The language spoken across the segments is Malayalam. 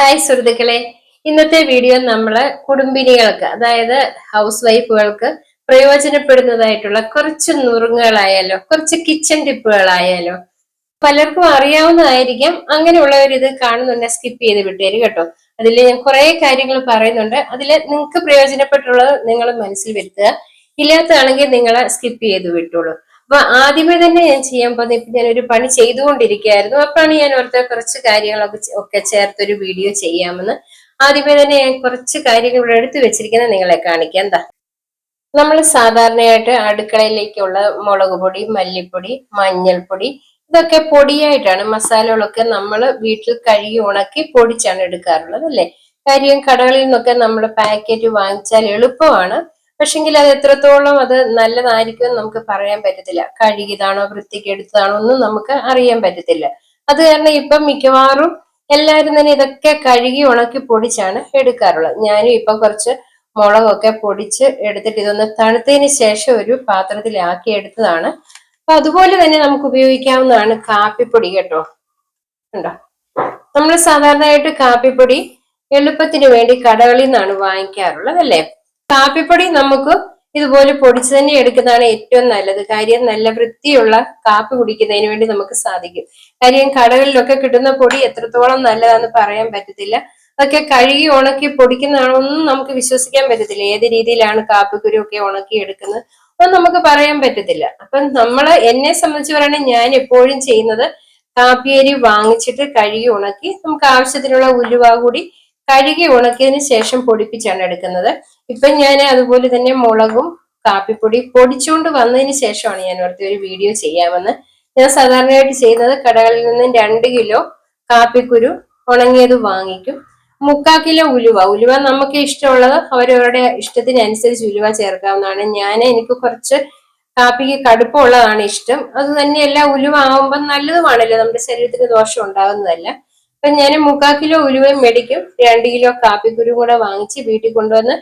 ഹായ് സുഹൃത്തുക്കളെ. ഇന്നത്തെ വീഡിയോ നമ്മൾ കുടുംബിനികൾക്ക് അതായത് ഹൗസ് വൈഫുകൾക്ക് പ്രയോജനപ്പെടുന്നതായിട്ടുള്ള കുറച്ച് നുറുങ്ങുകളായാലോ കുറച്ച് കിച്ചൺ ടിപ്പുകളായാലോ പലർക്കും അറിയാവുന്നതായിരിക്കാം. അങ്ങനെയുള്ളവർ ഇത് കാണുന്നുണ്ട് സ്കിപ്പ് ചെയ്ത് വിട്ടേര് കേട്ടോ. അതിൽ ഞാൻ കുറെ കാര്യങ്ങൾ പറയുന്നുണ്ട്. അതിൽ നിങ്ങൾക്ക് പ്രയോജനപ്പെട്ടുള്ളത് നിങ്ങൾ മനസ്സിൽ വരുത്തുക. ഇല്ലാത്തതാണെങ്കിൽ നിങ്ങൾ സ്കിപ്പ് ചെയ്ത് വിട്ടോളൂ. അപ്പൊ ആദ്യമേ തന്നെ ഞാൻ ചെയ്യാൻ പോകുന്നത് ഇപ്പൊ ഞാനൊരു പണി ചെയ്തുകൊണ്ടിരിക്കുകയായിരുന്നു. അപ്പോഴാണ് ഞാൻ ഓർത്ത കുറച്ച് കാര്യങ്ങളൊക്കെ ഒക്കെ ഒക്കെ ചേർത്തൊരു വീഡിയോ ചെയ്യാമെന്ന്. ആദ്യമേ തന്നെ ഞാൻ കുറച്ച് കാര്യങ്ങൾ ഇവിടെ എടുത്തു വെച്ചിരിക്കുന്നത് നിങ്ങളെ കാണിക്കാം. എന്താ നമ്മൾ സാധാരണയായിട്ട് അടുക്കളയിലേക്കുള്ള മുളക് പൊടി മല്ലിപ്പൊടി മഞ്ഞൾപ്പൊടി ഇതൊക്കെ പൊടിയായിട്ടാണ് മസാലകളൊക്കെ നമ്മൾ വീട്ടിൽ കഴുകി ഉണക്കി പൊടിച്ചാണ് എടുക്കാറുള്ളത് അല്ലേ? കാര്യം കടകളിൽ നിന്നൊക്കെ നമ്മൾ പാക്കറ്റ് വാങ്ങിച്ചാൽ എളുപ്പമാണ്. പക്ഷെങ്കിൽ അത് എത്രത്തോളം അത് നല്ലതായിരിക്കും നമുക്ക് പറയാൻ പറ്റത്തില്ല. കഴുകിയതാണോ വൃത്തിക്ക് എടുത്തതാണോ ഒന്നും നമുക്ക് അറിയാൻ പറ്റത്തില്ല. അത് കാരണം ഇപ്പം മിക്കവാറും എല്ലാവരും തന്നെ ഇതൊക്കെ കഴുകി ഉണക്കി പൊടിച്ചാണ് എടുക്കാറുള്ളത്. ഞാനും ഇപ്പൊ കുറച്ച് മുളകൊക്കെ പൊടിച്ച് എടുത്തിട്ട് ഇതൊന്ന് തണുത്തതിന് ശേഷം ഒരു പാത്രത്തിലാക്കി എടുത്തതാണ്. അപ്പൊ അതുപോലെ തന്നെ നമുക്ക് ഉപയോഗിക്കാവുന്നതാണ് കാപ്പിപ്പൊടി കേട്ടോ. ഉണ്ടോ? നമ്മൾ സാധാരണയായിട്ട് കാപ്പിപ്പൊടി എളുപ്പത്തിന് വേണ്ടി കടകളിൽ നിന്നാണ് വാങ്ങിക്കാറുള്ളത് അല്ലേ കാപ്പിപ്പൊടി നമുക്ക് ഇതുപോലെ പൊടിച്ചു തന്നെ എടുക്കുന്നതാണ് ഏറ്റവും നല്ലത്. കാര്യം നല്ല വൃത്തിയുള്ള കാപ്പി കുടിക്കുന്നതിന് വേണ്ടി നമുക്ക് സാധിക്കും. കാര്യം കടകളിലൊക്കെ കിട്ടുന്ന പൊടി എത്രത്തോളം നല്ലതാന്ന് പറയാൻ പറ്റത്തില്ല. അതൊക്കെ കഴുകി ഉണക്കി പൊടിക്കുന്നതാണൊന്നും നമുക്ക് വിശ്വസിക്കാൻ പറ്റത്തില്ല. ഏത് രീതിയിലാണ് കാപ്പിക്കുരു ഒക്കെ ഉണക്കി എടുക്കുന്നത് അതൊന്നും നമുക്ക് പറയാൻ പറ്റത്തില്ല. അപ്പം നമ്മൾ എന്നെ സംബന്ധിച്ച് പറയുകയാണെങ്കിൽ ഞാൻ എപ്പോഴും ചെയ്യുന്നത്. കാപ്പിയരി വാങ്ങിച്ചിട്ട് കഴുകി ഉണക്കി നമുക്ക് ആവശ്യത്തിനുള്ള ഉലുവ കൂടി കഴുകി ഉണക്കിയതിന് ശേഷം പൊടിപ്പിച്ചാണ് എടുക്കുന്നത്. ഇപ്പൊ ഞാൻ അതുപോലെ തന്നെ മുളകും കാപ്പിപ്പൊടി പൊടിച്ചുകൊണ്ട് വന്നതിന് ശേഷമാണ് ഞാൻ ഓർത്തി ഒരു വീഡിയോ ചെയ്യാമെന്ന്. ഞാൻ സാധാരണയായിട്ട് ചെയ്യുന്നത് കടകളിൽ നിന്ന് രണ്ട് കിലോ കാപ്പിക്കുരു ഉണങ്ങിയത് വാങ്ങിക്കും. മുക്കാ കിലോ ഉലുവ. ഉലുവ നമുക്ക് ഇഷ്ടമുള്ളത് അവരവരുടെ ഇഷ്ടത്തിനനുസരിച്ച് ഉലുവ ചേർക്കാവുന്നതാണ്. ഞാൻ എനിക്ക് കുറച്ച് കാപ്പിക്ക് കടുപ്പമുള്ളതാണ് ഇഷ്ടം. അത് തന്നെയല്ല ഉലുവ ആവുമ്പോൾ നല്ലതുമാണല്ലോ. നമ്മുടെ ശരീരത്തിന് ദോഷം ഉണ്ടാകുന്നതല്ല അപ്പൊ ഞാൻ മുക്കാൽ കിലോ ഉലുവയും മേടിക്കും. രണ്ട് കിലോ കാപ്പിക്കുരു കൂടെ വാങ്ങിച്ച് വീട്ടിൽ കൊണ്ടുവന്ന്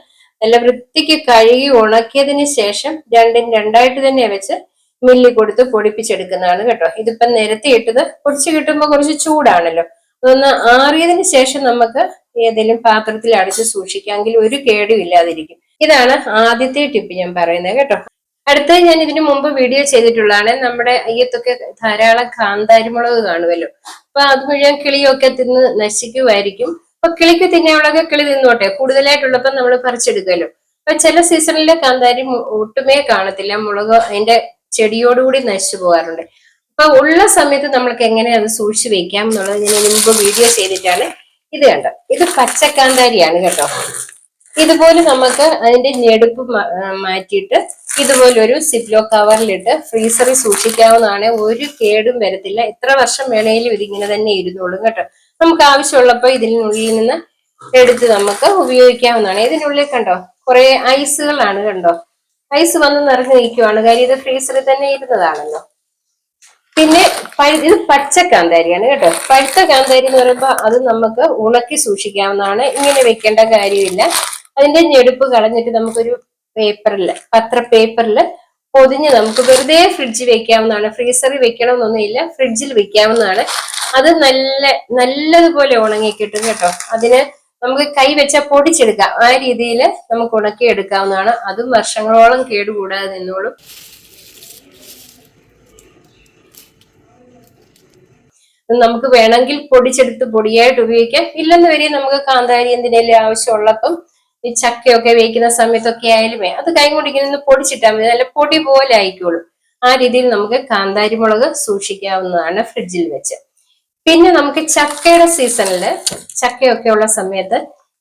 നല്ല വൃത്തിക്ക് കഴുകി ഉണക്കിയതിന് ശേഷം രണ്ടും രണ്ടായിട്ട് തന്നെ വെച്ച് മില്ലി കൊടുത്ത് പൊടിപ്പിച്ചെടുക്കുന്നതാണ് കേട്ടോ. ഇതിപ്പം നിരത്തി ഇട്ടത് പൊടിച്ച് കിട്ടുമ്പോൾ കുറച്ച് ചൂടാണല്ലോ. അതൊന്ന് ആറിയതിന് ശേഷം നമുക്ക് ഏതെങ്കിലും പാത്രത്തിൽ അടച്ച് സൂക്ഷിക്കാമെങ്കിൽ ഒരു കേടും ഇല്ലാതിരിക്കും. ഇതാണ് ആദ്യത്തെ ടിപ്പ് ഞാൻ പറയുന്നത് കേട്ടോ. അടുത്തത് ഞാൻ ഇതിനു മുമ്പ് വീഡിയോ ചെയ്തിട്ടുള്ളതാണ്. നമ്മുടെ അയ്യത്തൊക്കെ ധാരാളം കാന്താരിമുളക് കാണുമല്ലോ. അപ്പൊ അത് മുഴുവൻ കിളിയൊക്കെ തിന്ന് നശിക്കുമായിരിക്കും അപ്പൊ കിളിക്ക് തിന്നാനുള്ളതൊക്കെ കിളി തിന്നോട്ടെ കൂടുതലായിട്ടുള്ളപ്പോ നമ്മൾ പറിച്ചെടുക്കുമല്ലോ. അപ്പൊ ചില സീസണിലെ കാന്താരി ഒട്ടുമേ കാണത്തില്ല മുളക് അതിന്റെ ചെടിയോടുകൂടി നശിച്ചു പോകാറുണ്ട്. അപ്പൊ ഉള്ള സമയത്ത് നമ്മൾക്ക് എങ്ങനെ അത് സൂക്ഷിച്ചു വെക്കാം എന്നുള്ളത് ഞാൻ മുമ്പ് വീഡിയോ ചെയ്തിട്ടാണ് ഇത് കണ്ടോ ഇത് പച്ചക്കാന്താരിയാണ് കേട്ടോ. ഇതുപോലെ നമുക്ക് അതിന്റെ ഞെടുപ്പ് മാറ്റിയിട്ട് ഇതുപോലെ ഒരു സിപ്ലോ കവറിലിട്ട് ഫ്രീസറിൽ സൂക്ഷിക്കാവുന്നതാണ്. ഒരു കേടും വരത്തില്ല. എത്ര വർഷം വേണേലും ഇതിങ്ങനെ തന്നെ ഇരുന്നോളും കേട്ടോ. നമുക്ക് ആവശ്യമുള്ളപ്പോൾ ഇതിനുള്ളിൽ നിന്ന് എടുത്ത് നമുക്ക് ഉപയോഗിക്കാവുന്നതാണ്. ഇതിനുള്ളിൽ കണ്ടോ? കുറെ ഐസുകളാണ് കണ്ടോ? ഐസ് വന്ന് നിറഞ്ഞു നിൽക്കുവാണ്. കാര്യം ഇത് ഫ്രീസറിൽ തന്നെ ഇരുന്നതാണല്ലോ. പിന്നെ ഇത് പച്ച കാന്താരിയാണ് കേട്ടോ. പഴുത്ത കാന്താരി എന്ന് പറയുമ്പോൾ അത് നമുക്ക് ഉണക്കി സൂക്ഷിക്കാവുന്നതാണ്. ഇങ്ങനെ വെക്കേണ്ട കാര്യമില്ല. അതിന്റെ ഞെടുപ്പ് കളഞ്ഞിട്ട് നമുക്കൊരു പേപ്പറിൽ പത്ര പേപ്പറിൽ പൊതിഞ്ഞ് നമുക്ക് വെറുതെ ഫ്രിഡ്ജിൽ വെക്കാവുന്നതാണ്. ഫ്രീസറിൽ വെക്കണമെന്നൊന്നുമില്ല ഫ്രിഡ്ജിൽ വെക്കാവുന്നതാണ്. അത് നല്ല നല്ലതുപോലെ ഉണങ്ങി കിട്ടും കേട്ടോ. അതിന് നമുക്ക് കൈ വെച്ച പൊടിച്ചെടുക്കാം. ആ രീതിയിൽ നമുക്ക് ഉണക്കി എടുക്കാവുന്നതാണ്. അതും വർഷങ്ങളോളം കേടുകൂടാതെ നിന്നോളും. നമുക്ക് വേണമെങ്കിൽ പൊടിച്ചെടുത്ത് പൊടിയായിട്ട് ഉപയോഗിക്കാം. ഇല്ലെന്ന് വരെ നമുക്ക് കാന്താരി എന്തിനേലും ആവശ്യമുള്ളപ്പം ഈ ചക്കയൊക്കെ വേവിക്കുന്ന സമയത്തൊക്കെ ആയാലും അത് കൈ കൊണ്ട് ഇങ്ങനെ ഒന്ന് പൊടിച്ചിട്ടാൽ മതി. നല്ല പൊടി പോലെ ആയിക്കോളും. ആ രീതിയിൽ നമുക്ക് കാന്താരി മുളക് സൂക്ഷിക്കാവുന്നതാണ് ഫ്രിഡ്ജിൽ വെച്ച്. പിന്നെ നമുക്ക് ചക്കയുടെ സീസണിൽ ചക്കയൊക്കെ ഉള്ള സമയത്ത്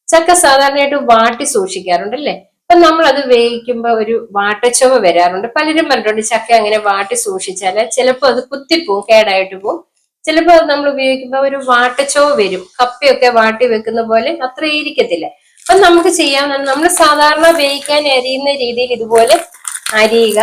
ചക്ക സാധാരണയായിട്ട് വാട്ടി സൂക്ഷിക്കാറുണ്ട് അല്ലേ? അപ്പൊ നമ്മൾ അത് വേവിക്കുമ്പോൾ ഒരു വാട്ടച്ചുവ വരാറുണ്ട്. പലരും പറഞ്ഞിട്ടുണ്ട് ചക്ക അങ്ങനെ വാട്ടി സൂക്ഷിച്ചാൽ ചിലപ്പോൾ അത് കുത്തിപ്പോവും കേടായിട്ട് പോവും. ചിലപ്പോൾ അത് നമ്മൾ ഉപയോഗിക്കുമ്പോൾ ഒരു വാട്ടച്ചുവ വരും. കപ്പയൊക്കെ വാട്ടി വെക്കുന്ന പോലെ അത്ര ഇരിക്കത്തില്ല. അപ്പൊ നമുക്ക് ചെയ്യാം നമ്മൾ സാധാരണ വേവിക്കാൻ അരിയുന്ന രീതിയിൽ ഇതുപോലെ അരിയുക.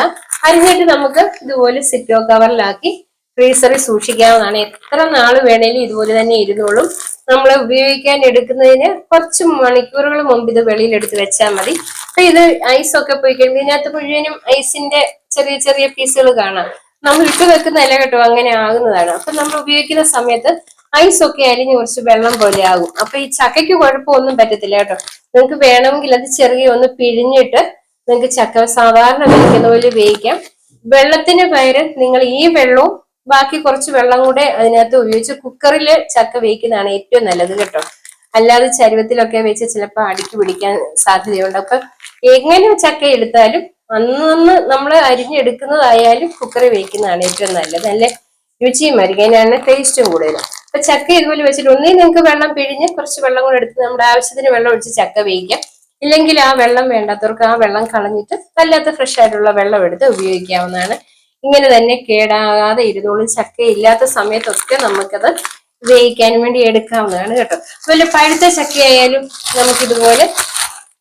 അരിഞ്ഞിട്ട് നമുക്ക് ഇതുപോലെ സിറ്റോ കവറിലാക്കി ഫ്രീസറിൽ സൂക്ഷിക്കാവുന്നതാണ്. എത്ര നാൾ വേണേലും ഇതുപോലെ തന്നെ ഇരുന്നോളും. നമ്മൾ ഉപയോഗിക്കാൻ എടുക്കുന്നതിന് കുറച്ച് മണിക്കൂറുകൾ മുമ്പ് ഇത് വെളിയിൽ എടുത്ത് വെച്ചാൽ മതി. അപ്പൊ ഇത് ഐസ് ഒക്കെ പോയി കഴിയുമ്പോൾ ഇതിനകത്ത് മുഴുവനും ഐസിന്റെ ചെറിയ ചെറിയ പീസുകൾ കാണാം. നമ്മൾ ഇട്ട് വെക്കുന്നതല്ല കേട്ടോ അങ്ങനെ ആകുന്നതാണ്. അപ്പൊ നമ്മൾ ഉപയോഗിക്കുന്ന സമയത്ത് ഐസ് ഒക്കെ അരിഞ്ഞ് കുറച്ച് വെള്ളം പോലെ ആകും. അപ്പൊ ഈ ചക്കയ്ക്ക് കുഴപ്പമൊന്നും പറ്റത്തില്ല കേട്ടോ. നിങ്ങൾക്ക് വേണമെങ്കിൽ അത് ചെറിയ ഒന്ന് പിഴിഞ്ഞിട്ട് നിങ്ങൾക്ക് ചക്ക സാധാരണ വേവിക്കുന്ന പോലെ വേവിക്കാം. വെള്ളത്തിന് പകരം നിങ്ങൾ ഈ വെള്ളവും ബാക്കി കുറച്ച് വെള്ളം കൂടെ അതിനകത്ത് ഉപയോഗിച്ച് കുക്കറിൽ ചക്ക വേവിക്കുന്നതാണ് ഏറ്റവും നല്ലത് കേട്ടോ. അല്ലാതെ ചരുവത്തിലൊക്കെ വെച്ച് ചിലപ്പോൾ അടുക്കി പിടിക്കാൻ സാധ്യതയുണ്ട്. അപ്പൊ എങ്ങനെ ചക്ക എടുത്താലും അന്നന്ന് നമ്മൾ അരിഞ്ഞെടുക്കുന്നതായാലും കുക്കറിൽ വേവിക്കുന്നതാണ് ഏറ്റവും നല്ലത്. നല്ല രുചിയും ആയിരിക്കും. അതിനാണ് ടേസ്റ്റും കൂടുതൽ അപ്പൊ ചക്ക ഇതുപോലെ വെച്ചിട്ട് ഒന്നേ നിങ്ങൾക്ക് വെള്ളം പിഴിഞ്ഞ് കുറച്ച് വെള്ളം കൂടെ എടുത്ത് നമ്മുടെ ആവശ്യത്തിന് വെള്ളം ഒഴിച്ച് ചക്ക വേവിക്കാം. ഇല്ലെങ്കിൽ ആ വെള്ളം വേണ്ടാത്തവർക്ക് ആ വെള്ളം കളഞ്ഞിട്ട് വല്ലാത്ത ഫ്രഷ് ആയിട്ടുള്ള വെള്ളം എടുത്ത് ഉപയോഗിക്കാവുന്നതാണ്. ഇങ്ങനെ തന്നെ കേടാകാതെ ഇരുന്നോളും ചക്ക ഇല്ലാത്ത സമയത്തൊക്കെ നമുക്കത് വേവിക്കാൻ വേണ്ടി എടുക്കാവുന്നതാണ് കേട്ടോ. അതുപോലെ പഴുത്ത ചക്കയായാലും നമുക്കിതുപോലെ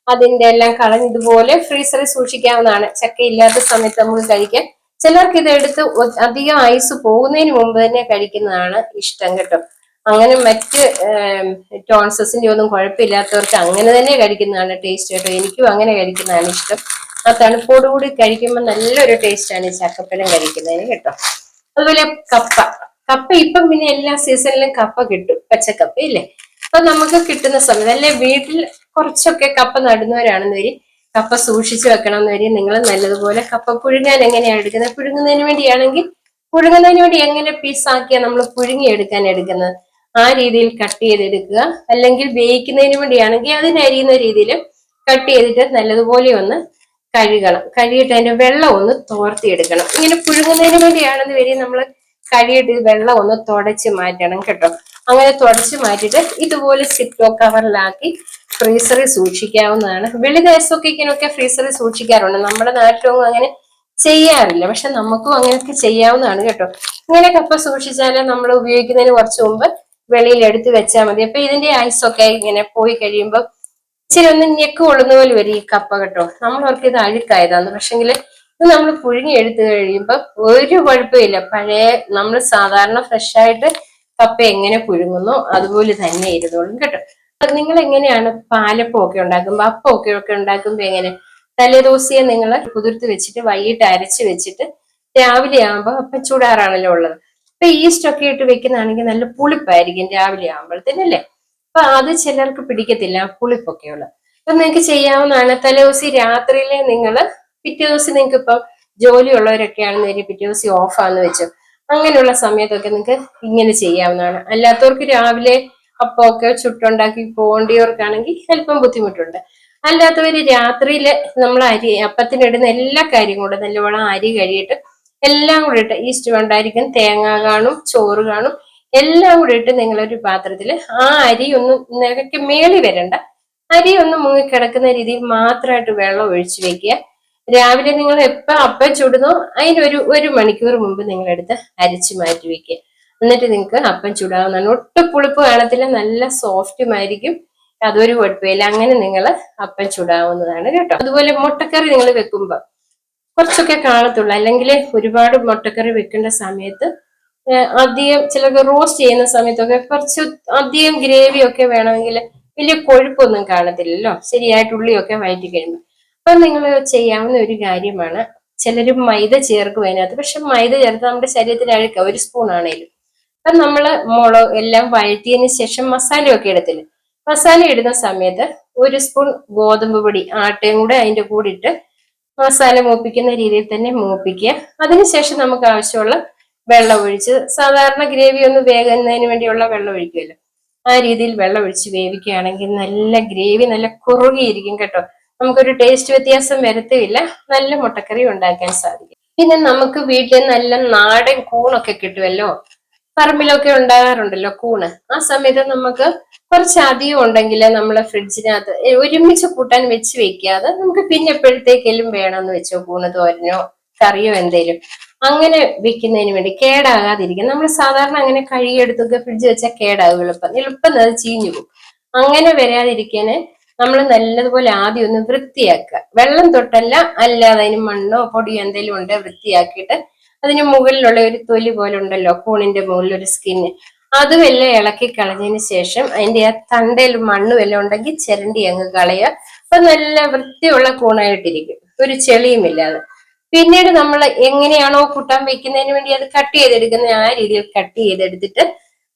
അതിന്റെ എല്ലാം കളഞ്ഞ് ഇതുപോലെ ഫ്രീസറിൽ സൂക്ഷിക്കാവുന്നതാണ്. ചക്ക ഇല്ലാത്ത സമയത്ത് നമുക്ക് കഴിക്കാൻ ചിലർക്ക് ഇത് എടുത്ത് അധികം ഐസ് പോകുന്നതിന് മുമ്പ് തന്നെ കഴിക്കുന്നതാണ് ഇഷ്ടം കേട്ടോ. അങ്ങനെ മറ്റ് ടോൺസസിന്റെ ഒന്നും കുഴപ്പമില്ലാത്തവർക്ക് അങ്ങനെ തന്നെ കഴിക്കുന്നതാണ് ടേസ്റ്റ് കേട്ടോ. എനിക്കും അങ്ങനെ കഴിക്കുന്നതാണ് ഇഷ്ടം. ആ തണുപ്പോടുകൂടി കഴിക്കുമ്പോൾ നല്ലൊരു ടേസ്റ്റാണ് ഈ ചക്കപ്പഴം കഴിക്കുന്നതിന് കേട്ടോ. അതുപോലെ കപ്പ. കപ്പ ഇപ്പം പിന്നെ എല്ലാ സീസണിലും കപ്പ കിട്ടും. പച്ചക്കപ്പ ഇല്ലേ? അപ്പൊ നമുക്ക് കിട്ടുന്ന സമയത്ത് അല്ലെ വീട്ടിൽ കുറച്ചൊക്കെ കപ്പ നടുന്നവരാണെന്ന് വരി കപ്പ സൂക്ഷിച്ചു വെക്കണം എന്ന് വരെയും നിങ്ങൾ നല്ലതുപോലെ കപ്പ പുഴുങ്ങാൻ എങ്ങനെയാണ് എടുക്കുന്നത്? പുഴുങ്ങുന്നതിന് വേണ്ടിയാണെങ്കിൽ പുഴുങ്ങുന്നതിന് വേണ്ടി എങ്ങനെ പീസാക്കിയാണ് നമ്മൾ പുഴുങ്ങി എടുക്കാൻ എടുക്കുന്നത്? ആ രീതിയിൽ കട്ട് ചെയ്തെടുക്കുക. അല്ലെങ്കിൽ വേവിക്കുന്നതിന് വേണ്ടിയാണെങ്കിൽ അതിനരിയുന്ന രീതിയിൽ കട്ട് ചെയ്തിട്ട് നല്ലതുപോലെ ഒന്ന് കഴുകണം. കഴുകിയിട്ട് അതിന്റെ വെള്ളം ഒന്ന് തോർത്തിയെടുക്കണം. ഇങ്ങനെ പുഴുങ്ങുന്നതിന് വേണ്ടിയാണെന്ന് വരെ നമ്മൾ കഴുകിയിട്ട് വെള്ളം ഒന്ന് തുടച്ച് മാറ്റണം കേട്ടോ. അങ്ങനെ തുടച്ച് മാറ്റിയിട്ട് ഇതുപോലെ സിപ്റ്റോ കവറിലാക്കി ഫ്രീസറിൽ സൂക്ഷിക്കാവുന്നതാണ്. വെളി ദിവസമൊക്കെ ഇങ്ങനെയൊക്കെ ഫ്രീസറിൽ സൂക്ഷിക്കാറുണ്ട്. നമ്മുടെ നാട്ടിലൊന്നും അങ്ങനെ ചെയ്യാറില്ല. പക്ഷെ നമുക്കും അങ്ങനെയൊക്കെ ചെയ്യാവുന്നതാണ് കേട്ടോ. ഇങ്ങനെ കപ്പ സൂക്ഷിച്ചാൽ നമ്മൾ ഉപയോഗിക്കുന്നതിന് കുറച്ച് മുമ്പ് വെളിയിൽ എടുത്ത് വെച്ചാൽ മതി. അപ്പൊ ഇതിന്റെ ഐസൊക്കെ ഇങ്ങനെ പോയി കഴിയുമ്പോൾ ഇച്ചിരി ഒന്ന് ഞെക്ക് കൊള്ളുന്ന പോലെ വരും ഈ കപ്പ കേട്ടോ. നമ്മൾ ഓർക്ക് ഇത് അഴുക്കായതാന്ന് പക്ഷെങ്കിൽ നമ്മൾ പുഴുങ്ങി എടുത്തു കഴിയുമ്പോൾ ഒരു കുഴപ്പമില്ല. പഴയ നമ്മൾ സാധാരണ ഫ്രഷ് ആയിട്ട് കപ്പ എങ്ങനെ പുഴുങ്ങുന്നു അതുപോലെ തന്നെ ഇരുന്നോളും കേട്ടോ. നിങ്ങൾ എങ്ങനെയാണ് പാലപ്പം ഒക്കെ ഉണ്ടാക്കുമ്പോൾ അപ്പം ഒക്കെ ഉണ്ടാക്കുമ്പോൾ എങ്ങനെ? തലേദിവസിയെ നിങ്ങൾ കുതിർത്ത് വെച്ചിട്ട് വൈകിട്ട് അരച്ച് വെച്ചിട്ട് രാവിലെ ആകുമ്പോൾ അപ്പം ചൂടാറാണല്ലോ ഉള്ളത്. അപ്പൊ ഈസ്റ്റ് ഒക്കെ ഇട്ട് വെക്കുന്നതാണെങ്കിൽ നല്ല പുളിപ്പായിരിക്കും രാവിലെ ആകുമ്പോഴത്തേനല്ലേ അപ്പൊ അത് ചിലർക്ക് പിടിക്കത്തില്ല പുളിപ്പൊക്കെയുള്ള അപ്പൊ നിങ്ങൾക്ക് ചെയ്യാവുന്നതാണ് തലേദിവസം രാത്രിയിലെ നിങ്ങൾ പിറ്റേ ദിവസം നിങ്ങൾക്ക് ഇപ്പം ജോലിയുള്ളവരൊക്കെ ആണെന്ന് വരും പിറ്റേ ദിവസം ഓഫാന്ന് വെച്ചു അങ്ങനെയുള്ള സമയത്തൊക്കെ നിങ്ങൾക്ക് ഇങ്ങനെ ചെയ്യാവുന്നതാണ്. അല്ലാത്തവർക്ക് രാവിലെ അപ്പമൊക്കെ ചുട്ടുണ്ടാക്കി പോകേണ്ടിയവർക്കാണെങ്കിൽ അല്പം ബുദ്ധിമുട്ടുണ്ട്. അല്ലാത്തവർ രാത്രിയിൽ നമ്മൾ അരി അപ്പത്തിനിടുന്ന എല്ലാ കാര്യങ്ങളും നല്ലവണ്ണം അരി കഴിയിട്ട് എല്ലാം കൂടെ ഇട്ട് ഈസ്റ്റ് കൊണ്ടായിരിക്കും തേങ്ങ കാണും ചോറ് കാണും എല്ലാം കൂടെ ഇട്ട് നിങ്ങളൊരു പാത്രത്തിൽ ആ അരി ഒന്ന് നിലയ്ക്ക് മേളി വരണ്ട. അരി ഒന്ന് മുങ്ങിക്കിടക്കുന്ന രീതിയിൽ മാത്രമായിട്ട് വെള്ളം ഒഴിച്ചു വെക്കുക. രാവിലെ നിങ്ങൾ എപ്പോ അപ്പം ചുടുന്നോ അതിനൊരു ഒരു മണിക്കൂർ മുമ്പ് നിങ്ങളെടുത്ത് അരിച്ച് മാറ്റി വെക്കുക. എന്നിട്ട് നിങ്ങൾക്ക് അപ്പം ചുടാവുന്നതാണ്. ഒട്ടും പുളിപ്പ് കാണത്തില്ല നല്ല സോഫ്റ്റുമായിരിക്കും അതൊരു കുഴപ്പമില്ല. അങ്ങനെ നിങ്ങൾ അപ്പം ചുടാവുന്നതാണ് കേട്ടോ. അതുപോലെ മുട്ടക്കറി നിങ്ങൾ വെക്കുമ്പോൾ കുറച്ചൊക്കെ കാണത്തുള്ളൂ. അല്ലെങ്കിൽ ഒരുപാട് മുട്ടക്കറി വെക്കേണ്ട സമയത്ത് അധികം ചിലർക്ക് റോസ്റ്റ് ചെയ്യുന്ന സമയത്തൊക്കെ കുറച്ച് അധികം ഗ്രേവിയൊക്കെ വേണമെങ്കിൽ വലിയ കൊഴുപ്പൊന്നും കാണത്തില്ലല്ലോ. ശരിയായിട്ട് ഉള്ളിയൊക്കെ വഴറ്റി കഴിയുമ്പോൾ അപ്പൊ നിങ്ങൾ ചെയ്യാവുന്ന ഒരു കാര്യമാണ് ചിലർ മൈദ ചേർക്കും അതിനകത്ത്. പക്ഷെ മൈദ ചേർത്ത് നമ്മുടെ ശരീരത്തിൽ അഴുക്ക ഒരു സ്പൂൺ ആണേലും. അപ്പൊ നമ്മൾ മുളക് എല്ലാം വഴറ്റിയതിന് ശേഷം മസാലയൊക്കെ എടുത്തില്ല മസാല ഇടുന്ന സമയത്ത് ഒരു സ്പൂൺ ഗോതമ്പ് പൊടി ആട്ടയും കൂടെ അതിന്റെ കൂടെ ഇട്ട് മസാല മൂപ്പിക്കുന്ന രീതിയിൽ തന്നെ മൂപ്പിക്കുക. അതിനുശേഷം നമുക്ക് ആവശ്യമുള്ള വെള്ളം ഒഴിച്ച് സാധാരണ ഗ്രേവി ഒന്ന് വേകുന്നതിന് വേണ്ടിയുള്ള വെള്ളം ഒഴിക്കുമല്ലോ. ആ രീതിയിൽ വെള്ളം ഒഴിച്ച് വേവിക്കുകയാണെങ്കിൽ നല്ല ഗ്രേവി നല്ല കുറുകിയിരിക്കും കേട്ടോ. നമുക്കൊരു ടേസ്റ്റ് വ്യത്യാസം വരത്തുമില്ല നല്ല മുട്ടക്കറി ഉണ്ടാക്കാൻ സാധിക്കും. പിന്നെ നമുക്ക് വീട്ടിൽ നല്ല നാടൻ കൂണൊക്കെ കിട്ടുമല്ലോ പറമ്പിലൊക്കെ ഉണ്ടാകാറുണ്ടല്ലോ കൂണ്. ആ സമയത്ത് നമുക്ക് കുറച്ച് അധികം ഉണ്ടെങ്കിൽ നമ്മൾ ഫ്രിഡ്ജിനകത്ത് ഒരുമിച്ച് കൂട്ടാൻ വെച്ച് വെക്കാതെ നമുക്ക് പിന്നെ എപ്പോഴത്തേക്കെങ്കിലും വേണമെന്ന് വെച്ചോ? കൂണ് തോരനോ കറിയോ എന്തേലും. അങ്ങനെ വെക്കുന്നതിന് വേണ്ടി കേടാകാതിരിക്കും നമ്മൾ സാധാരണ അങ്ങനെ കഴുകിയെടുത്തൊക്കെ ഫ്രിഡ്ജ് വെച്ചാൽ കേടാകും എളുപ്പം. എളുപ്പം അത് ചീഞ്ഞു പോകും. അങ്ങനെ വരാതിരിക്കാന് നമ്മൾ നല്ലതുപോലെ ആദ്യം ഒന്ന് വൃത്തിയാക്കുക. വെള്ളം തൊട്ടല്ല അല്ലാതെ അതിന് മണ്ണോ പൊടിയോ എന്തെങ്കിലും ഉണ്ട് വൃത്തിയാക്കിയിട്ട് അതിന് മുകളിലുള്ള ഒരു തൊലി പോലെ ഉണ്ടല്ലോ കൂണിന്റെ മുകളിൽ ഒരു സ്കിന്ന് അതും എല്ലാം ഇളക്കി കളഞ്ഞതിന് ശേഷം അതിന്റെ ആ തണ്ടയിൽ മണ്ണും എല്ലാം ഉണ്ടെങ്കിൽ ചിരണ്ടി അങ്ങ് കളയുക. അപ്പൊ നല്ല വൃത്തിയുള്ള കൂണായിട്ടിരിക്കും. ഒരു ചെളിയും ഇല്ലാതെ. പിന്നീട് നമ്മൾ എങ്ങനെയാണോ കൂട്ടാൻ വെക്കുന്നതിന് വേണ്ടി അത് കട്ട് ചെയ്തെടുക്കുന്ന ആ രീതിയിൽ കട്ട് ചെയ്തെടുത്തിട്ട്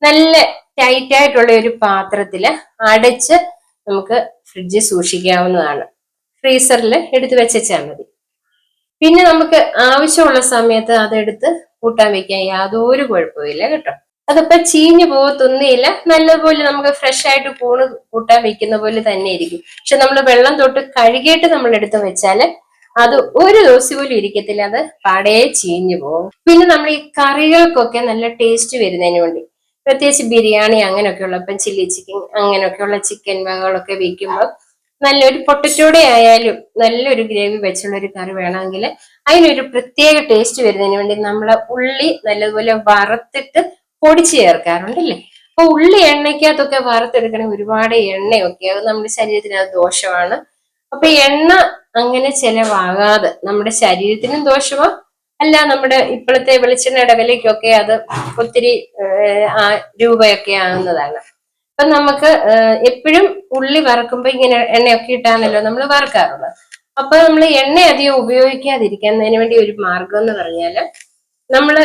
നല്ല ടൈറ്റ് ആയിട്ടുള്ള ഒരു പാത്രത്തിൽ അടച്ച് നമുക്ക് ഫ്രിഡ്ജിൽ സൂക്ഷിക്കാവുന്നതാണ്. ഫ്രീസറിൽ എടുത്ത് വെച്ചാൽ മതി. പിന്നെ നമുക്ക് ആവശ്യമുള്ള സമയത്ത് അതെടുത്ത് കൂട്ടാൻ വെക്കാൻ യാതൊരു കുഴപ്പമില്ല കേട്ടോ. അതിപ്പോ ചീഞ്ഞു പോകത്തൊന്നുമില്ല. നല്ലപോലെ നമുക്ക് ഫ്രഷ് ആയിട്ട് കൂണ് കൂട്ടാൻ വെക്കുന്ന പോലെ തന്നെ ഇരിക്കും. പക്ഷെ നമ്മൾ വെള്ളം തൊട്ട് കഴുകിയിട്ട് നമ്മൾ എടുത്ത് വെച്ചാൽ അത് ഒരു ദിവസം പോലും ഇരിക്കത്തില്ല. അത് പാടേ ചീഞ്ഞു പോകും. പിന്നെ നമ്മൾ ഈ കറികൾക്കൊക്കെ നല്ല ടേസ്റ്റ് വരുന്നതിന് വേണ്ടി. പ്രത്യേകിച്ച് ബിരിയാണി അങ്ങനെയൊക്കെയുള്ള ഇപ്പം ചില്ലി ചിക്കൻ അങ്ങനെയൊക്കെയുള്ള ചിക്കൻ വകകളൊക്കെ വെക്കുമ്പോൾ നല്ലൊരു പൊട്ടറ്റോടെ ആയാലും നല്ലൊരു ഗ്രേവി വെച്ചുള്ള ഒരു കറി വേണമെങ്കിൽ അതിനൊരു പ്രത്യേക ടേസ്റ്റ് വരുന്നതിന് വേണ്ടി നമ്മൾ ഉള്ളി നല്ലതുപോലെ വറുത്തിട്ട് പൊടിച്ച് ചേർക്കാറുണ്ടല്ലേ? അപ്പൊ ഉള്ളി എണ്ണയ്ക്കകത്തൊക്കെ വറുത്തെടുക്കണമെങ്കിൽ ഒരുപാട് എണ്ണയൊക്കെ അത് നമ്മുടെ ശരീരത്തിന് അത് ദോഷമാണ്. അപ്പൊ എണ്ണ അങ്ങനെ ചെലവാകാതെ നമ്മുടെ ശരീരത്തിനും ദോഷമോ അല്ല നമ്മുടെ ഇപ്പോഴത്തെ വെളിച്ചെണ്ണയുടെ വിലയ്ക്കൊക്കെ അത് ഒത്തിരി രൂപയൊക്കെ ആകുന്നതാണ് അപ്പൊ നമുക്ക് എപ്പോഴും ഉള്ളി വറക്കുമ്പോ ഇങ്ങനെ എണ്ണയൊക്കെ ഇട്ടാണല്ലോ നമ്മൾ വറക്കാറുള്ളത്. അപ്പൊ നമ്മൾ എണ്ണ അധികം ഉപയോഗിക്കാതിരിക്കുന്നതിന് വേണ്ടി ഒരു മാർഗം എന്ന് പറഞ്ഞാൽ നമ്മൾ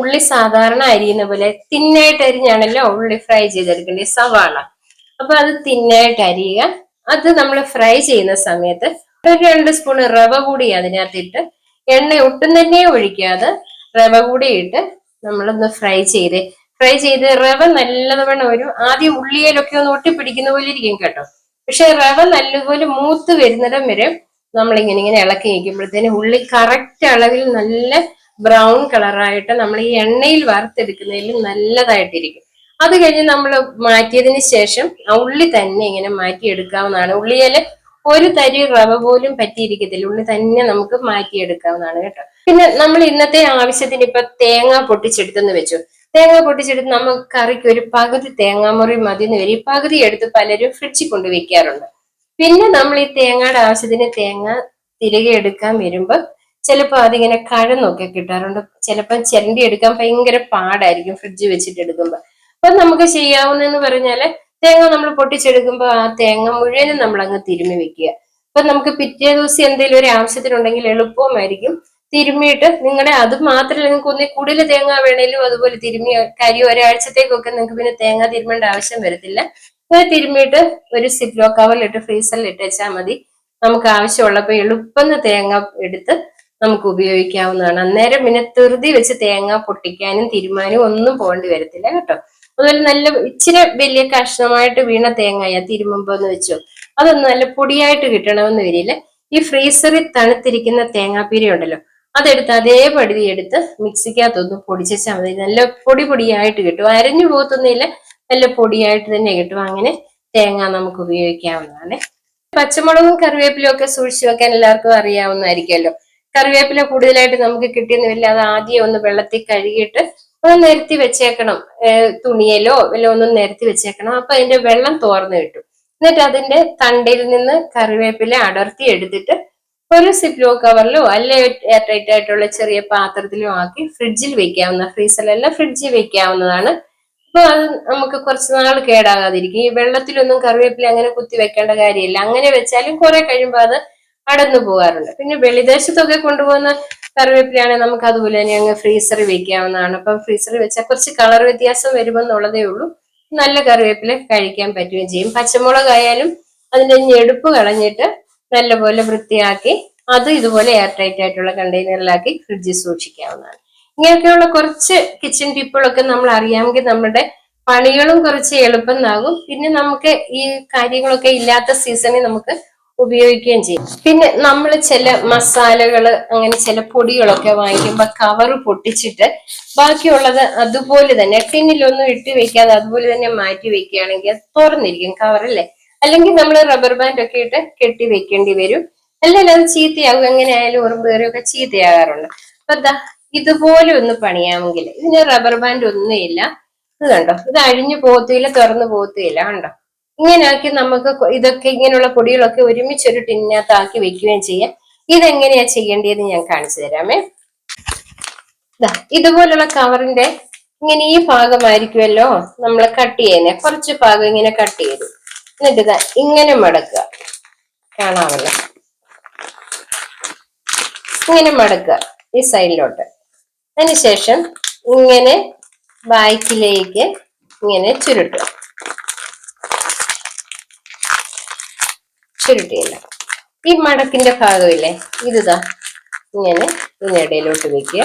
ഉള്ളി സാധാരണ അരിയുന്ന പോലെ തിന്നായിട്ട് അരിഞ്ഞാണല്ലോ ഉള്ളി ഫ്രൈ ചെയ്തെടുക്കേണ്ടത് സവാള. അപ്പൊ അത് തിന്നായിട്ട് അരിയുക. അത് നമ്മൾ ഫ്രൈ ചെയ്യുന്ന സമയത്ത് ഒരു രണ്ട് സ്പൂൺ റവ കൂടി അതിനകത്തിട്ട് എണ്ണ ഒട്ടും തന്നെ ഒഴിക്കാതെ റവ കൂടി ഇട്ട് നമ്മളൊന്ന് ഫ്രൈ ചെയ്ത്. ഫ്രൈ ചെയ്ത് റവ നല്ലതവണ്ണം ഒരു ആദ്യം ഉള്ളിയിലൊക്കെ ഒന്ന് ഒട്ടിപ്പിടിക്കുന്ന പോലെ ഇരിക്കും കേട്ടോ. പക്ഷെ റവ നല്ലപോലെ മൂത്ത് വരുന്നിടം വരെ നമ്മളിങ്ങനെ ഇങ്ങനെ ഇളക്കി നിൽക്കുമ്പോഴത്തേന് ഉള്ളി കറക്റ്റ് അളവിൽ നല്ല ബ്രൗൺ കളറായിട്ട് നമ്മൾ ഈ എണ്ണയിൽ വറുത്തെടുക്കുന്നതിൽ നല്ലതായിട്ടിരിക്കും. അത് കഴിഞ്ഞ് നമ്മൾ മാറ്റിയതിന് ശേഷം ആ ഉള്ളി തന്നെ ഇങ്ങനെ മാറ്റിയെടുക്കാവുന്നതാണ്. ഉള്ളിയിൽ ഒരു തരി റവ പോലും പറ്റിയിരിക്കത്തില്ല. ഉള്ളി തന്നെ നമുക്ക് മാറ്റിയെടുക്കാവുന്നതാണ് കേട്ടോ. പിന്നെ നമ്മൾ ഇന്നത്തെ ആവശ്യത്തിന് ഇപ്പൊ തേങ്ങ പൊട്ടിച്ചെടുത്തെന്ന് വെച്ചു. തേങ്ങ പൊട്ടിച്ചെടുത്ത് നമുക്ക് കറിക്ക് ഒരു പകുതി തേങ്ങാമുറി മതി എന്ന് വരും പകുതി എടുത്ത് പലരും ഫ്രിഡ്ജിൽ കൊണ്ട് വെക്കാറുണ്ട്. പിന്നെ നമ്മൾ ഈ തേങ്ങയുടെ ആവശ്യത്തിന് തേങ്ങ തിരികെ എടുക്കാൻ വരുമ്പോൾ ചിലപ്പോൾ അതിങ്ങനെ കഴന്നൊക്കെ കിട്ടാറുണ്ട്. ചിലപ്പോൾ ചിരണ്ടി എടുക്കാൻ ഭയങ്കര പാടായിരിക്കും ഫ്രിഡ്ജ് വെച്ചിട്ട് എടുക്കുമ്പോൾ അപ്പൊ നമുക്ക് ചെയ്യാവുന്നതെന്ന് പറഞ്ഞാൽ തേങ്ങ നമ്മൾ പൊട്ടിച്ചെടുക്കുമ്പോൾ ആ തേങ്ങ മുഴുവനും നമ്മൾ അങ്ങ് തിരുമ്മി വെക്കുക. അപ്പൊ നമുക്ക് പിറ്റേ ദിവസം എന്തെങ്കിലും ഒരു ആവശ്യത്തിനുണ്ടെങ്കിൽ എളുപ്പമായിരിക്കും തിരുമ്മിയിട്ട് നിങ്ങളുടെ അത് മാത്രമല്ല നിങ്ങൾക്ക് ഒന്നേ കൂടുതൽ തേങ്ങ വേണേലും അതുപോലെ തിരുമ്മി കാര്യം ഒരാഴ്ചത്തേക്കൊക്കെ നിങ്ങൾക്ക് പിന്നെ തേങ്ങ തിരുമേണ്ട ആവശ്യം വരത്തില്ല. അങ്ങനെ തിരുമ്മിയിട്ട് ഒരു സിപ്ലോ കവറിലിട്ട് ഫ്രീസറിൽ ഇട്ട് വെച്ചാൽ മതി. നമുക്ക് ആവശ്യമുള്ളപ്പോൾ എളുപ്പം തേങ്ങ എടുത്ത് നമുക്ക് ഉപയോഗിക്കാവുന്നതാണ്. അന്നേരം പിന്നെ തെറുതി വെച്ച് തേങ്ങ പൊട്ടിക്കാനും തിരുമാനും ഒന്നും പോകേണ്ടി വരത്തില്ല കേട്ടോ. അതുപോലെ നല്ല ഇച്ചിരി വലിയ കഷ്ണമായിട്ട് വീണ തേങ്ങായ തിരുമുമ്പോ എന്ന് വെച്ചോ. അതൊന്നും നല്ല പൊടിയായിട്ട് കിട്ടണമെന്ന് വരില്ല ഈ ഫ്രീസറിൽ തണുത്തിരിക്കുന്ന തേങ്ങാപ്പീര ഉണ്ടല്ലോ അതെടുത്ത് അതേപടി എടുത്ത് മിക്സിക്കകത്തൊന്ന് പൊടിച്ചാൽ മതി. നല്ല പൊടി പൊടിയായിട്ട് കിട്ടും. അരഞ്ഞു പോകത്തൊന്നുമില്ല നല്ല പൊടിയായിട്ട് തന്നെ കിട്ടും. അങ്ങനെ തേങ്ങ നമുക്ക് ഉപയോഗിക്കാവുന്നതാണ്. പച്ചമുളകും കറിവേപ്പിലും ഒക്കെ സൂക്ഷിച്ചു വെക്കാൻ എല്ലാവർക്കും അറിയാവുന്നതായിരിക്കുമല്ലോ. കറിവേപ്പില കൂടുതലായിട്ട് നമുക്ക് കിട്ടിയെന്ന് വരില്ല. അത് ആദ്യം ഒന്ന് വെള്ളത്തിൽ കഴുകിയിട്ട് ഒന്ന് നിരത്തി വെച്ചേക്കണം. തുണിയിലോ വല്ല ഒന്നും നിരത്തി വെച്ചേക്കണം. അപ്പൊ അതിന്റെ വെള്ളം തോർന്നു കിട്ടും. എന്നിട്ട് അതിന്റെ തണ്ടയിൽ നിന്ന് കറിവേപ്പില അടർത്തി എടുത്തിട്ട് ഒരു സിപ്ലോ കവറിലോ അല്ലെ എയർ ടൈറ്റ് ആയിട്ടുള്ള ചെറിയ പാത്രത്തിലോ ആക്കി ഫ്രിഡ്ജിൽ വെക്കാവുന്ന ഫ്രീസറിലല്ല ഫ്രിഡ്ജിൽ വെക്കാവുന്നതാണ്. അപ്പൊ അത് നമുക്ക് കുറച്ച് നാൾ കേടാകാതിരിക്കും. ഈ വെള്ളത്തിലൊന്നും കറിവേപ്പില അങ്ങനെ കുത്തി വെക്കേണ്ട കാര്യമില്ല. അങ്ങനെ വെച്ചാലും കുറെ കഴിയുമ്പോൾ അത് അടന്നു പോകാറുണ്ട്. പിന്നെ വെളിദേശത്തൊക്കെ കൊണ്ടുപോകുന്ന കറിവേപ്പിലാണെങ്കിൽ നമുക്ക് അതുപോലെ തന്നെ അങ്ങ് ഫ്രീസറിൽ വെക്കാവുന്നതാണ്. അപ്പം ഫ്രീസറിൽ വെച്ചാൽ കുറച്ച് കളർ വ്യത്യാസം വരുമെന്നുള്ളതേ ഉള്ളൂ. നല്ല കറിവേപ്പില കഴിക്കാൻ പറ്റുകയും ചെയ്യും. പച്ചമുളക് ആയാലും അതിന്റെ ഞെടുപ്പ് കളഞ്ഞിട്ട് നല്ലപോലെ വൃത്തിയാക്കി അത് ഇതുപോലെ എയർ ടൈറ്റ് ആയിട്ടുള്ള കണ്ടെയ്നറിലാക്കി ഫ്രിഡ്ജിൽ സൂക്ഷിക്കാവുന്നതാണ്. ഇങ്ങനെയൊക്കെയുള്ള കുറച്ച് കിച്ചൺ ടിപ്പുകളൊക്കെ നമ്മൾ അറിയാമെങ്കിൽ നമ്മുടെ പണികളും കുറച്ച് എളുപ്പമാകും. പിന്നെ നമുക്ക് ഈ കാര്യങ്ങളൊക്കെ ഇല്ലാത്ത സീസണിൽ നമുക്ക് ഉപയോഗിക്കുകയും ചെയ്യും. പിന്നെ നമ്മൾ ചില മസാലകൾ അങ്ങനെ ചില പൊടികളൊക്കെ വാങ്ങിക്കുമ്പോൾ കവർ പൊട്ടിച്ചിട്ട് ബാക്കിയുള്ളത് അതുപോലെ തന്നെ ടിന്നിലൊന്നും ഇട്ട് വെക്കാതെ അതുപോലെ തന്നെ മാറ്റി വെക്കുകയാണെങ്കിൽ തുറന്നിരിക്കും കവറല്ലേ അല്ലെങ്കിൽ നമ്മൾ റബ്ബർ ബാൻഡ് ഒക്കെ ഇട്ട് കെട്ടി വെക്കേണ്ടി വരും. അല്ലെങ്കിൽ അത് ചീത്തയാകും എങ്ങനെയായാലും ഉറുമ്പ് കയറിയൊക്കെ ചീത്തയാകാറുണ്ട്. അപ്പൊ ഇതുപോലെ ഒന്ന് പണിയാമെങ്കിൽ ഇതിന് റബ്ബർ ബാൻഡ് ഒന്നുമില്ല. ഇത് കണ്ടോ? ഇത് അഴിഞ്ഞു പോകത്തില്ല തുറന്നു പോകത്തില്ല കണ്ടോ? ഇങ്ങനെയാക്കി നമുക്ക് ഇതൊക്കെ ഇങ്ങനെയുള്ള പൊടികളൊക്കെ ഒരുമിച്ച് ഒരു ടിന്നകത്ത് ആക്കി വെക്കുകയും ചെയ്യാം. ഇതെങ്ങനെയാ ചെയ്യേണ്ടതെന്ന് ഞാൻ കാണിച്ചു തരാമേ. ഇതുപോലുള്ള കവറിന്റെ ഇങ്ങനെ ഈ ഭാഗമായിരിക്കുമല്ലോ നമ്മൾ കട്ട് ചെയ്യുന്നത് കുറച്ച് ഭാഗം ഇങ്ങനെ കട്ട് ചെയ്തു. എന്നിട്ട് ഇങ്ങനെ മടക്കുക. കാണാമല്ലോ. ഇങ്ങനെ മടക്കുക ഈ സൈഡിലോട്ട്. അതിനുശേഷം ഇങ്ങനെ ബാക്കിലേക്ക് ഇങ്ങനെ ചുരുട്ടുക. ചുരുട്ടിയില്ല ഈ മടക്കിന്റെ ഭാഗമില്ലേ ഇതാ ഇങ്ങനെ ഇങ്ങനെ ഇടയിലോട്ട് വെക്കുക.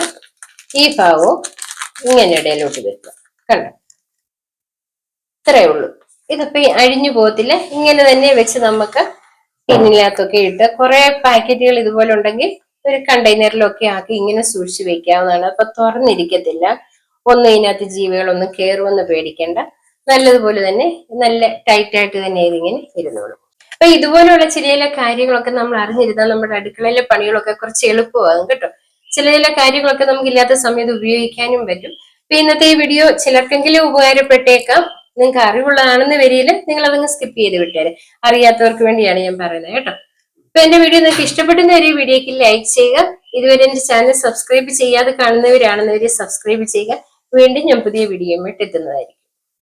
ഈ ഭാഗവും ഇങ്ങനെ ഇടയിലോട്ട് വെക്കുക. കണ്ടോ? ഇത്രയേ ഉള്ളൂ. ഇതിപ്പോ ഈ അഴിഞ്ഞു പോകത്തില്ല. ഇങ്ങനെ തന്നെ വെച്ച് നമുക്ക് ടിന്നിനകത്തൊക്കെ ഇട്ട് കുറെ പാക്കറ്റുകൾ ഇതുപോലെ ഉണ്ടെങ്കിൽ ഒരു കണ്ടെയ്നറിലൊക്കെ ആക്കി ഇങ്ങനെ സൂക്ഷിച്ചു വെക്കാവുന്നതാണ്. അപ്പൊ തുറന്നിരിക്കത്തില്ല. ഒന്നും ഇതിനകത്ത് ജീവികളൊന്നും കയറുമെന്ന് പേടിക്കേണ്ട. നല്ലതുപോലെ തന്നെ നല്ല ടൈറ്റായിട്ട് തന്നെ ഇതിങ്ങനെ ഇരുന്നോളും. അപ്പൊ ഇതുപോലുള്ള ചില ചില കാര്യങ്ങളൊക്കെ നമ്മൾ അറിഞ്ഞിരുന്നാൽ നമ്മുടെ അടുക്കളയിലെ പണികളൊക്കെ കുറച്ച് എളുപ്പമാകും കേട്ടോ. ചില ചില കാര്യങ്ങളൊക്കെ നമുക്ക് ഇല്ലാത്ത സമയത്ത് ഉപയോഗിക്കാനും പറ്റും. അപ്പൊ ഇന്നത്തെ ഈ വീഡിയോ ചിലർക്കെങ്കിലും ഉപകാരപ്പെട്ടേക്കാം. നിങ്ങൾക്ക് അറിവുള്ളതാണെന്ന് വരിയിൽ നിങ്ങൾ അതങ്ങ് സ്കിപ്പ് ചെയ്ത് വിട്ടേരെ. അറിയാത്തവർക്ക് വേണ്ടിയാണ് ഞാൻ പറയുന്നത് കേട്ടോ. അപ്പൊ എന്റെ വീഡിയോ നിങ്ങൾക്ക് ഇഷ്ടപ്പെടുന്ന ഒരു വീഡിയോക്ക് ലൈക്ക് ചെയ്യുക. ഇതുവരെ എന്റെ ചാനൽ സബ്സ്ക്രൈബ് ചെയ്യാതെ കാണുന്നവരാണെന്നവരെ സബ്സ്ക്രൈബ് ചെയ്യുക. വീണ്ടും ഞാൻ പുതിയ വീഡിയോ എത്തുന്നതായിരിക്കും.